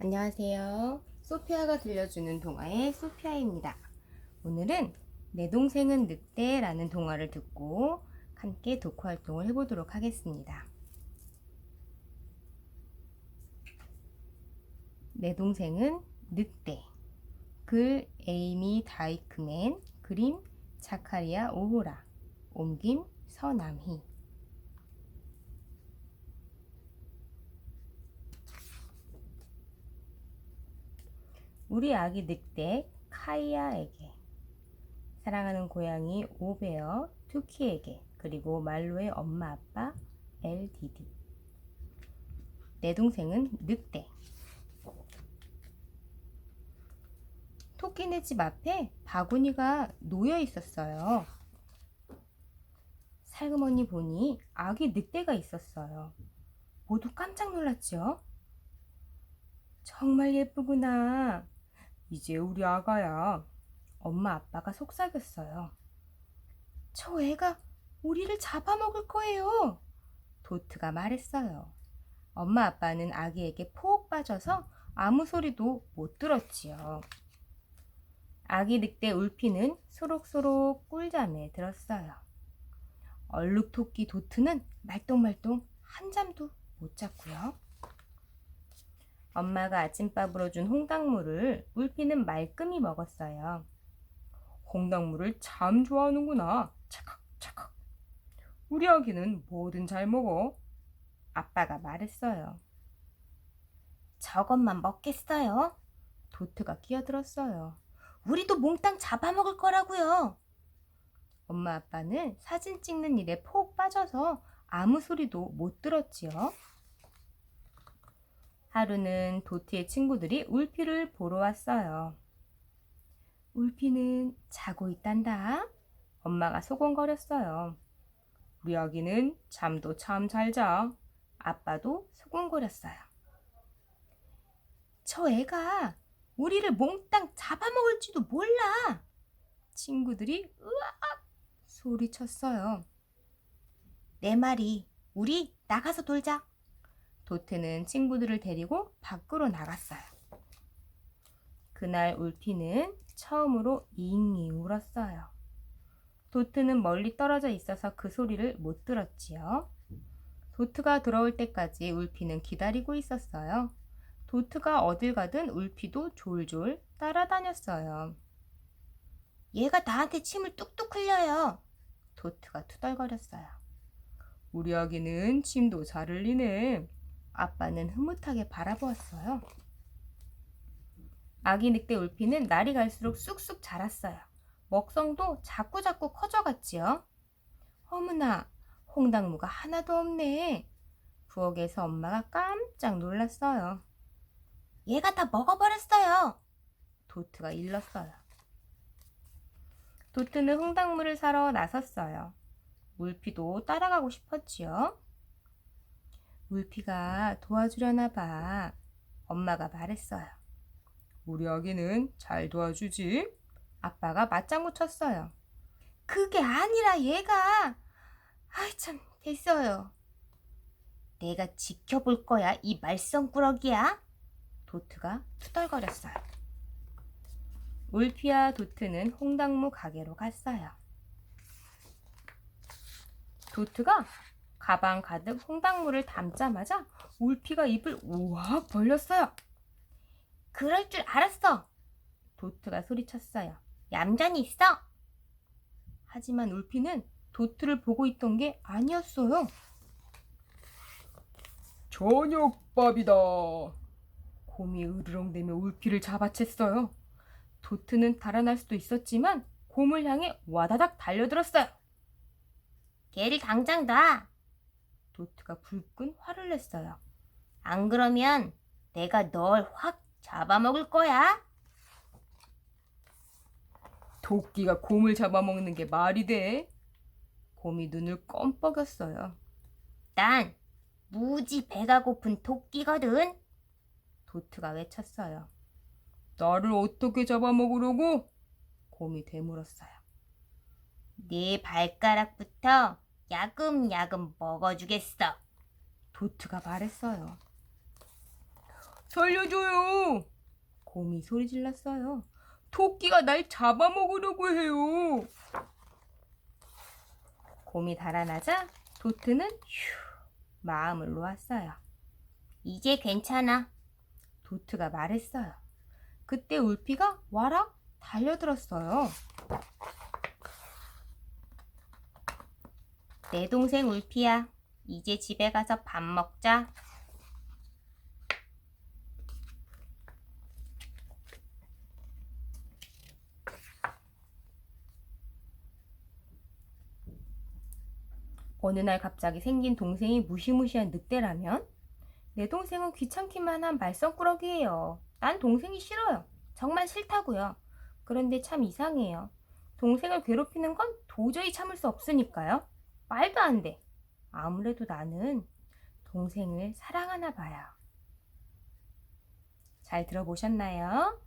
안녕하세요. 소피아가 들려주는 동화의 소피아입니다. 오늘은 내 동생은 늑대라는 동화를 듣고 함께 독후 활동을 해보도록 하겠습니다. 내 동생은 늑대. 글 에이미 다이크맨, 그림 자카리아 오호라, 옮김 서남희. 우리 아기 늑대 카이아에게 사랑하는 고양이 오베어 투키에게 그리고 말로의 엄마 아빠 엘디드 내 동생은 늑대 토끼네 집 앞에 바구니가 놓여 있었어요. 살그머니 보니 아기 늑대가 있었어요. 모두 깜짝 놀랐죠? 정말 예쁘구나. 이제 우리 아가야. 엄마 아빠가 속삭였어요. 저 애가 우리를 잡아먹을 거예요. 도트가 말했어요. 엄마 아빠는 아기에게 폭 빠져서 아무 소리도 못 들었지요. 아기 늑대 울피는 소록소록 꿀잠에 들었어요. 얼룩토끼 도트는 말똥말똥 한 잠도 못 잤고요. 엄마가 아침밥으로 준 홍당무를 울피는 말끔히 먹었어요. 홍당무를 참 좋아하는구나. 차칵차칵. 우리 아기는 뭐든 잘 먹어. 아빠가 말했어요. 저것만 먹겠어요? 도트가 끼어들었어요. 우리도 몽땅 잡아먹을 거라고요. 엄마 아빠는 사진 찍는 일에 폭 빠져서 아무 소리도 못 들었지요. 하루는 도티의 친구들이 울피를 보러 왔어요. 울피는 자고 있단다. 엄마가 소곤거렸어요. 우리 아기는 잠도 참 잘 자. 아빠도 소곤거렸어요. 저 애가 우리를 몽땅 잡아먹을지도 몰라. 친구들이 으악 소리쳤어요. 내 말이 우리 나가서 놀자. 도트는 친구들을 데리고 밖으로 나갔어요. 그날 울피는 처음으로 잉잉 울었어요. 도트는 멀리 떨어져 있어서 그 소리를 못 들었지요. 도트가 들어올 때까지 울피는 기다리고 있었어요. 도트가 어딜 가든 울피도 졸졸 따라다녔어요. 얘가 나한테 침을 뚝뚝 흘려요. 도트가 투덜거렸어요. 우리 아기는 침도 잘 흘리네. 아빠는 흐뭇하게 바라보았어요. 아기 늑대 울피는 날이 갈수록 쑥쑥 자랐어요. 먹성도 자꾸자꾸 커져갔지요. 어머나, 홍당무가 하나도 없네. 부엌에서 엄마가 깜짝 놀랐어요. 얘가 다 먹어버렸어요. 도트가 일렀어요. 도트는 홍당무를 사러 나섰어요. 울피도 따라가고 싶었지요. 울피가 도와주려나 봐. 엄마가 말했어요. 우리 아기는 잘 도와주지? 아빠가 맞장구 쳤어요. 그게 아니라 얘가 아이 참 됐어요. 내가 지켜볼 거야 이 말썽꾸러기야. 도트가 투덜거렸어요. 울피와 도트는 홍당무 가게로 갔어요. 도트가 가방 가득 홍당무를 담자마자 울피가 입을 우악 벌렸어요. 그럴 줄 알았어. 도트가 소리쳤어요. 얌전히 있어. 하지만 울피는 도트를 보고 있던 게 아니었어요. 저녁밥이다. 곰이 으르렁대며 울피를 잡아챘어요. 도트는 달아날 수도 있었지만 곰을 향해 와다닥 달려들었어요. 걔를 당장 놔. 도트가 불끈 화를 냈어요. 안 그러면 내가 널 확 잡아먹을 거야. 도끼가 곰을 잡아먹는 게 말이 돼? 곰이 눈을 껌뻑였어요. 난 무지 배가 고픈 도끼거든. 도트가 외쳤어요. 나를 어떻게 잡아먹으려고? 곰이 되물었어요. 네 발가락부터 야금야금 먹어주겠어. 도트가 말했어요. 살려줘요. 곰이 소리 질렀어요. 토끼가 날 잡아먹으려고 해요. 곰이 달아나자 도트는 휴 마음을 놓았어요. 이제 괜찮아. 도트가 말했어요. 그때 울피가 와락 달려들었어요. 내 동생 울피야. 이제 집에 가서 밥 먹자. 어느 날 갑자기 생긴 동생이 무시무시한 늑대라면 내 동생은 귀찮기만 한 말썽꾸러기예요. 난 동생이 싫어요. 정말 싫다고요. 그런데 참 이상해요. 동생을 괴롭히는 건 도저히 참을 수 없으니까요. 말도 안 돼. 아무래도 나는 동생을 사랑하나 봐요. 잘 들어보셨나요?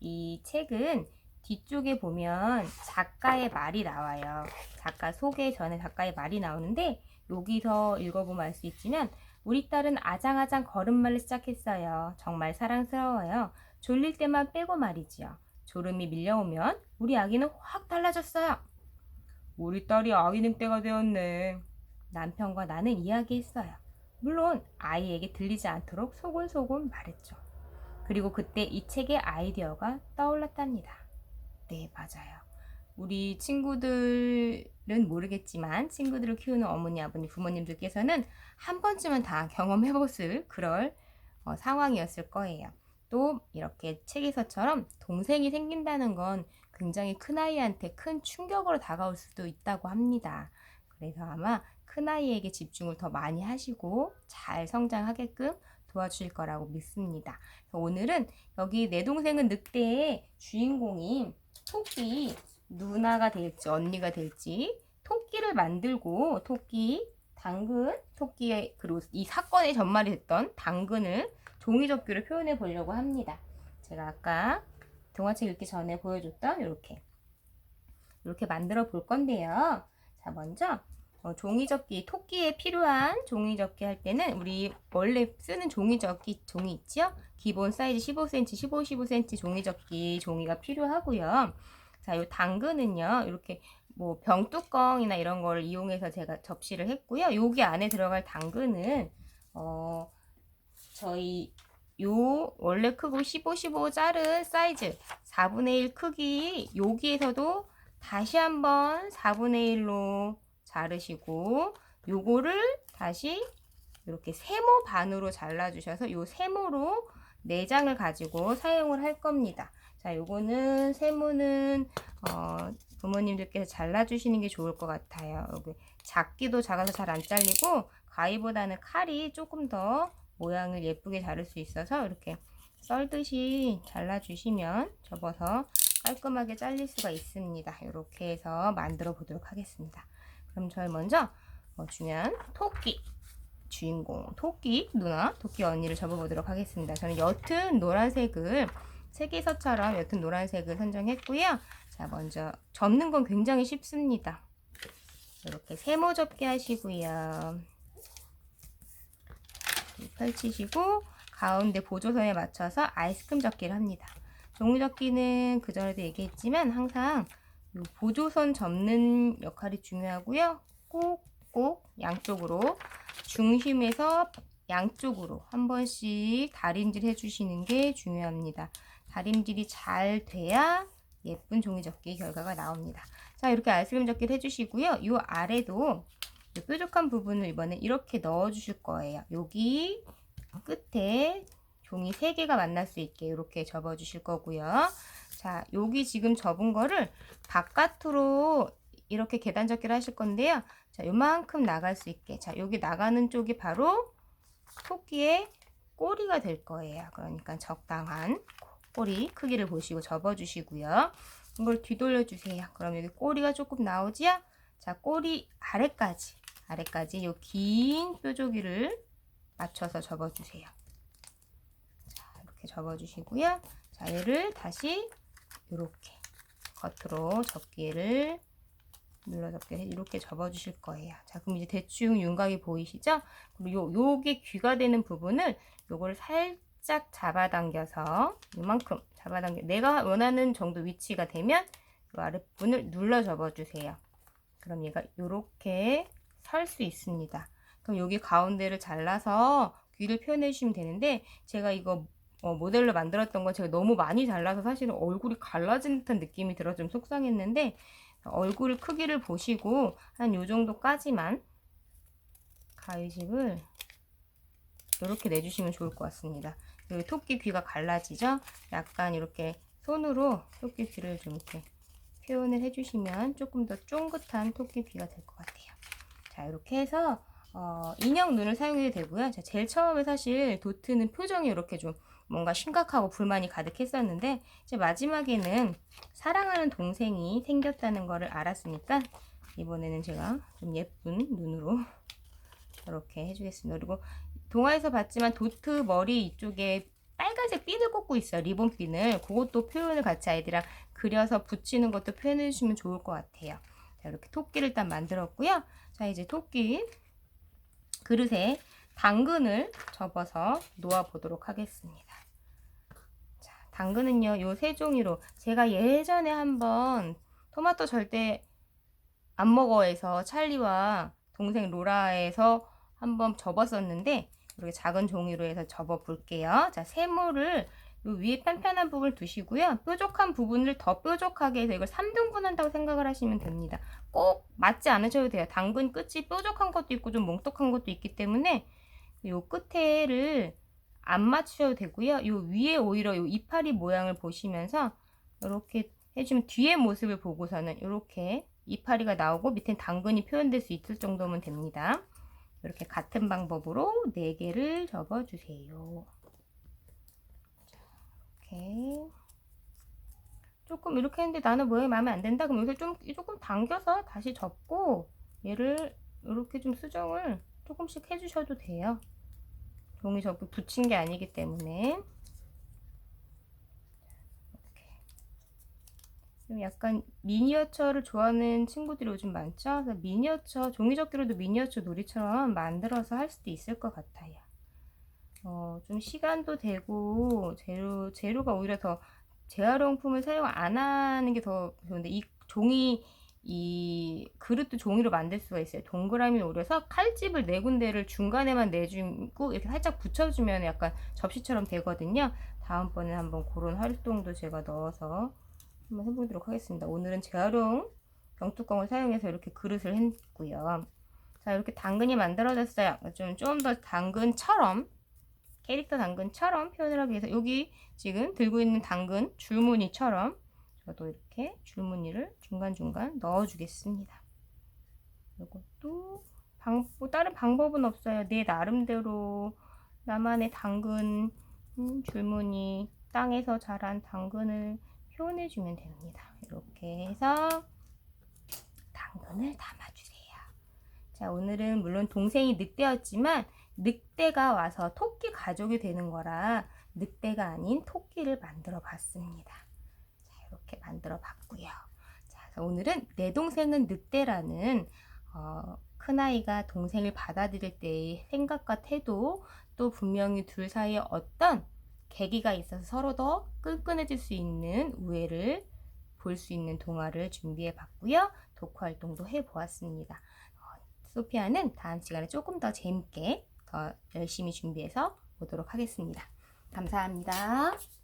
이 책은 뒤쪽에 보면 작가의 말이 나와요. 작가 소개 전에 작가의 말이 나오는데 여기서 읽어보면 알 수 있지만 우리 딸은 아장아장 걸음마를 시작했어요. 정말 사랑스러워요. 졸릴 때만 빼고 말이지요. 졸음이 밀려오면 우리 아기는 확 달라졌어요. 우리 딸이 아기 늑대가 되었네. 남편과 나는 이야기했어요. 물론 아이에게 들리지 않도록 소곤소곤 말했죠. 그리고 그때 이 책의 아이디어가 떠올랐답니다. 네, 맞아요. 우리 친구들은 모르겠지만 친구들을 키우는 어머니, 아버님, 부모님들께서는 한 번쯤은 다 경험해봤을 그럴 어, 상황이었을 거예요. 또 이렇게 책에서처럼 동생이 생긴다는 건 굉장히 큰 아이한테 큰 충격으로 다가올 수도 있다고 합니다. 그래서 아마 큰 아이에게 집중을 더 많이 하시고 잘 성장하게끔 도와주실 거라고 믿습니다. 오늘은 여기 내 동생은 늑대의 주인공인 토끼 누나가 될지 언니가 될지 토끼를 만들고 토끼 당근 토끼의 그리고 이 사건의 전말이 됐던 당근을 종이접기로 표현해 보려고 합니다. 제가 아까 동화책 읽기 전에 보여줬던 이렇게 이렇게 만들어 볼 건데요. 자 먼저 어, 종이접기 토끼에 필요한 종이접기 할 때는 우리 원래 쓰는 종이접기 종이 있죠? 기본 사이즈 15cm, 15, 15cm 종이접기 종이가 필요하고요. 자, 요 당근은요. 이렇게 뭐 병뚜껑이나 이런 걸 이용해서 제가 접시를 했고요. 여기 안에 들어갈 당근은 어 저희 요 원래 크고 15, 15 자른 사이즈 4분의 1 크기 여기에서도 다시 한번 4분의 1로 자르시고 요거를 다시 이렇게 세모 반으로 잘라 주셔서 요 세모로 내장을 가지고 사용을 할 겁니다. 자, 요거는 세모는 어, 부모님들께서 잘라주시는 게 좋을 것 같아요. 여기 작기도 작아서 잘 안 잘리고 가위보다는 칼이 조금 더 모양을 예쁘게 자를 수 있어서 이렇게 썰듯이 잘라주시면 접어서 깔끔하게 잘릴 수가 있습니다. 이렇게 해서 만들어 보도록 하겠습니다. 그럼 저희 먼저 어, 중요한 토끼 주인공 토끼 누나 토끼 언니를 접어보도록 하겠습니다. 저는 옅은 노란색을 책에서처럼 옅은 노란색을 선정했고요. 자 먼저 접는 건 굉장히 쉽습니다. 이렇게 세모 접기 하시고요. 펼치시고 가운데 보조선에 맞춰서 아이스크림 접기를 합니다. 종이 접기는 그 전에도 얘기했지만 항상 보조선 접는 역할이 중요하고요. 꼭꼭 양쪽으로 중심에서 양쪽으로 한 번씩 다림질 해주시는 게 중요합니다. 다림질이 잘 돼야 예쁜 종이 접기 결과가 나옵니다. 자 이렇게 아이스크림 접기를 해주시고요. 이 아래도 이 뾰족한 부분을 이번에 이렇게 넣어 주실 거예요. 여기 끝에 종이 3개가 만날 수 있게 이렇게 접어 주실 거고요. 자 여기 지금 접은 거를 바깥으로 이렇게 계단 접기를 하실 건데요. 자 요만큼 나갈 수 있게 자 여기 나가는 쪽이 바로 토끼의 꼬리가 될 거예요. 그러니까 적당한 꼬리 크기를 보시고 접어 주시고요. 이걸 뒤돌려 주세요. 그럼 여기 꼬리가 조금 나오지요? 자, 꼬리 아래까지, 아래까지 이 긴 뾰족이를 맞춰서 접어 주세요. 자, 이렇게 접어 주시고요. 자, 얘를 다시 이렇게 겉으로 접기를 눌러 접기 이렇게 접어 주실 거예요. 자, 그럼 이제 대충 윤곽이 보이시죠? 그리고 요, 요게 귀가 되는 부분을 요걸 살 살짝 잡아당겨서 이만큼 잡아당겨 내가 원하는 정도 위치가 되면 이 아랫분을 눌러 접어주세요. 그럼 얘가 이렇게 설 수 있습니다. 그럼 여기 가운데를 잘라서 귀를 표현해 주시면 되는데 제가 이거 어, 모델로 만들었던 건 제가 너무 많이 잘라서 사실은 얼굴이 갈라진 듯한 느낌이 들어 좀 속상했는데 얼굴 크기를 보시고 한 요 정도까지만 가위집을 이렇게 내주시면 좋을 것 같습니다. 여기 토끼 귀가 갈라지죠? 약간 이렇게 손으로 토끼 귀를 좀 이렇게 표현을 해주시면 조금 더 쫑긋한 토끼 귀가 될 것 같아요. 자, 이렇게 해서 어, 인형 눈을 사용해도 되고요. 자, 제일 처음에 사실 도트는 표정이 이렇게 좀 뭔가 심각하고 불만이 가득했었는데 이제 마지막에는 사랑하는 동생이 생겼다는 것을 알았으니까 이번에는 제가 좀 예쁜 눈으로 이렇게 해주겠습니다. 그리고 동화에서 봤지만 도트 머리 이쪽에 빨간색 핀을 꽂고 있어요. 리본 핀을. 그것도 표현을 같이 아이들이랑 그려서 붙이는 것도 표현해 주시면 좋을 것 같아요. 자, 이렇게 토끼를 일단 만들었고요. 자, 이제 토끼 그릇에 당근을 접어서 놓아 보도록 하겠습니다. 자, 당근은요, 요 세 종이로 제가 예전에 한번 토마토 절대 안 먹어에서 찰리와 동생 로라에서 한번 접었었는데 이렇게 작은 종이로 해서 접어 볼게요. 자, 세모를 요 위에 편편한 부분을 두시고요. 뾰족한 부분을 더 뾰족하게 해서 이걸 3등분 한다고 생각을 하시면 됩니다. 꼭 맞지 않으셔도 돼요. 당근 끝이 뾰족한 것도 있고 좀 몽떡한 것도 있기 때문에 요 끝에를 안 맞추셔도 되고요. 요 위에 오히려 요 이파리 모양을 보시면서 이렇게 해주면 뒤에 모습을 보고서는 이렇게 이파리가 나오고 밑엔 당근이 표현될 수 있을 정도면 됩니다. 이렇게 같은 방법으로 4개를 접어주세요. 이렇게 조금 이렇게 했는데 나는 모양이 마음에 안 든다. 그럼 여기서 좀 조금 당겨서 다시 접고 얘를 이렇게 좀 수정을 조금씩 해주셔도 돼요. 종이 접고 붙인 게 아니기 때문에 좀 약간 미니어처를 좋아하는 친구들이 요즘 많죠? 그래서 미니어처, 종이접기로도 미니어처 놀이처럼 만들어서 할 수도 있을 것 같아요. 어, 좀 시간도 되고, 재료, 재료가 오히려 더 재활용품을 사용 안 하는 게 더 좋은데, 이 종이, 이 그릇도 종이로 만들 수가 있어요. 동그라미 오려서 칼집을 네 군데를 중간에만 내주고, 이렇게 살짝 붙여주면 약간 접시처럼 되거든요. 다음번에 한번 그런 활동도 제가 넣어서 한번 해보도록 하겠습니다. 오늘은 재활용 병뚜껑을 사용해서 이렇게 그릇을 했고요. 자, 이렇게 당근이 만들어졌어요. 좀 좀 더 당근처럼 캐릭터 당근처럼 표현을 하기 위해서 여기 지금 들고 있는 당근 줄무늬처럼 저도 이렇게 줄무늬를 중간중간 넣어주겠습니다. 이것도 방, 뭐 다른 방법은 없어요. 내 나름대로 나만의 당근 음, 줄무늬 땅에서 자란 당근을 표현해 주면 됩니다. 이렇게 해서 당근을 담아주세요. 자, 오늘은 물론 동생이 늑대였지만 늑대가 와서 토끼 가족이 되는 거라 늑대가 아닌 토끼를 만들어 봤습니다. 자, 이렇게 만들어 봤고요. 자, 오늘은 내 동생은 늑대라는 어, 큰아이가 동생을 받아들일 때의 생각과 태도 또 분명히 둘 사이에 어떤 계기가 있어서 서로 더 끈끈해질 수 있는 우애를 볼 수 있는 동화를 준비해 봤고요. 독후 활동도 해 보았습니다. 어, 소피아는 다음 시간에 조금 더 재밌게 더 열심히 준비해서 보도록 하겠습니다. 감사합니다.